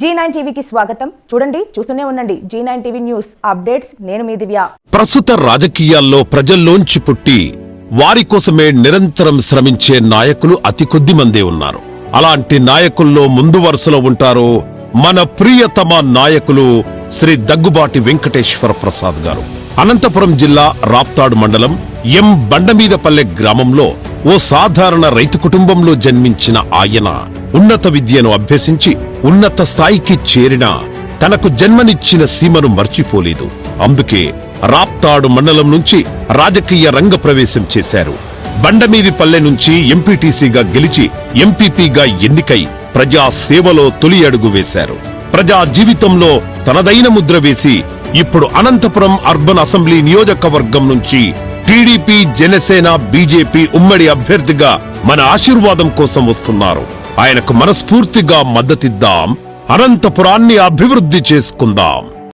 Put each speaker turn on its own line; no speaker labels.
G nine టీవీకి స్వాగతం. చూడండి చూస్తూనే ఉండండి. Zee nine TV news updates. నేను మీ దివ్య.
ప్రస్తుత రాజకీయాల్లో ప్రజల్లోంచి పుట్టి వారి కోసమే నిరంతరం శ్రమించే నాయకులు అతి కొద్ది మందే ఉన్నారు. అలాంటి నాయకుల్లో ముందు వరుసలో ఉంటారు మన ప్రియతమ నాయకులు శ్రీ దగ్గుబాటి వెంకటేశ్వర ప్రసాద్ గారు. అనంతపురం జిల్లా రాప్తాడు మండలం ఎం బండమీదపల్లె గ్రామంలో ఓ సాధారణ రైతు కుటుంబంలో జన్మించిన ఆయన ఉన్నత విద్యను అభ్యసించి ఉన్నత స్థాయికి చేరిన తనకు జన్మనిచ్చిన సీమను మర్చిపోలేదు. అందుకే రాప్తాడు మండలం నుంచి రాజకీయ రంగ ప్రవేశం చేశారు. బండమీది పల్లె నుంచి ఎంపీటీసీగా గెలిచి ఎంపీపీగా ఎన్నికై ప్రజా సేవలో తొలి అడుగు వేశారు. ప్రజా జీవితంలో తనదైన ముద్ర వేసి ఇప్పుడు అనంతపురం అర్బన్ అసెంబ్లీ నియోజకవర్గం నుంచి టీడీపీ జనసేన బీజేపీ ఉమ్మడి అభ్యర్థిగా మన ఆశీర్వాదం కోసం వస్తున్నారు. ఆయనకు మనస్ఫూర్తిగా మద్దతిద్దాం. అనంతపురాన్ని అభివృద్ధి చేసుకుందాం.